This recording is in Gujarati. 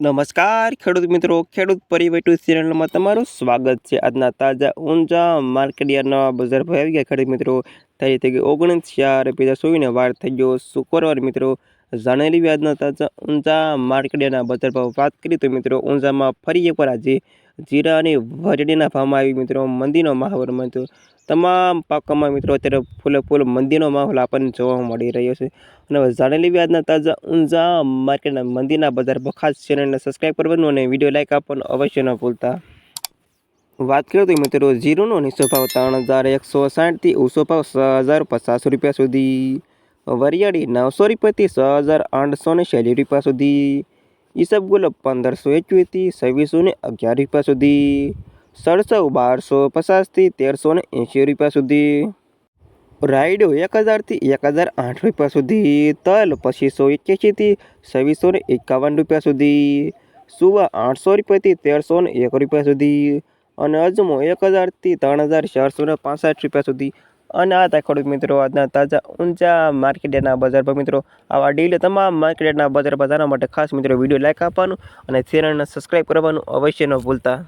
નમસ્કાર, ખેડૂત મિત્રો. ખેડૂત પરિવર્તન ચેનલમાં તમારું સ્વાગત છે. આજના તાજા ઊંઝા માર્કેટયાર્ડના બજાર ભાવ આવી ગયા ખેડૂત મિત્રો. થઈ થઈ ગઈ ઓગણીસ ચાર બે હજાર ચોવીસને વાર થઈ ગયો શુક્રવાર મિત્રો. જાણેલી આજના તાજા ઊંઝા માર્કેટિયાના બજાર ભાવ. વાત કરી તો મિત્રો, ઊંઝામાં ફરી એકવાર આજે જીરા અને ભાવમાં આવી મિત્રો, મંદીનો માહોલ મળતો તમામ પાકોમાં મિત્રો, અત્યારે ફૂલે ફૂલ મંદીનો માહોલ આપણને જોવા મળી રહ્યો છે. અને જાણેલી વ્યાજના તાજા ઊંઝા માર્કેટના મંદીના બજાર ભાવ ખાસ ચેનલને સબસ્ક્રાઈબ કરવાનું અને વીડિયો લાઇક આપવાનું અવશ્ય ન ભૂલતા. વાત કરીએ તો મિત્રો, જીરોનો નીચો ભાવ ત્રણ હજાર એકસો સાઠથી ઊંચો ભાવ છ હજાર પચાસ રૂપિયા સુધી. વરિયાળી નવસો રૂપિયાથી છ હજાર આઠસો ને રૂપિયા સુધી. ઈસબગુલ પંદરસો એકવીસથી છવ્વીસો ને અગિયાર રૂપિયા સુધી. સડસો બારસો પચાસથી તેરસો ને એંશી રૂપિયા સુધી. રાયડો એક હજારથી એક હજાર આઠ રૂપિયા સુધી. તલ પચીસો એક્યાસીથી છવ્વીસો ને એકાવન રૂપિયા સુધી. સુવા આઠસો રૂપિયાથી તેરસો ને એક રૂપિયા સુધી. અને અજમો એક હજારથી ત્રણ હજાર ચારસો ને પાસઠ રૂપિયા સુધી. અને આ હતા ખેડૂત મિત્રો આજના તાજા ઊંચા માર્કેટના બજાર પર. મિત્રો, આવા ડીલ તમામ માર્કેટના બજાર પર જાણવા માટે ખાસ મિત્રો વીડિયો લાઇક આપવાનું અને ચેનલને સબસ્ક્રાઈબ કરવાનું અવશ્ય ન ભૂલતા.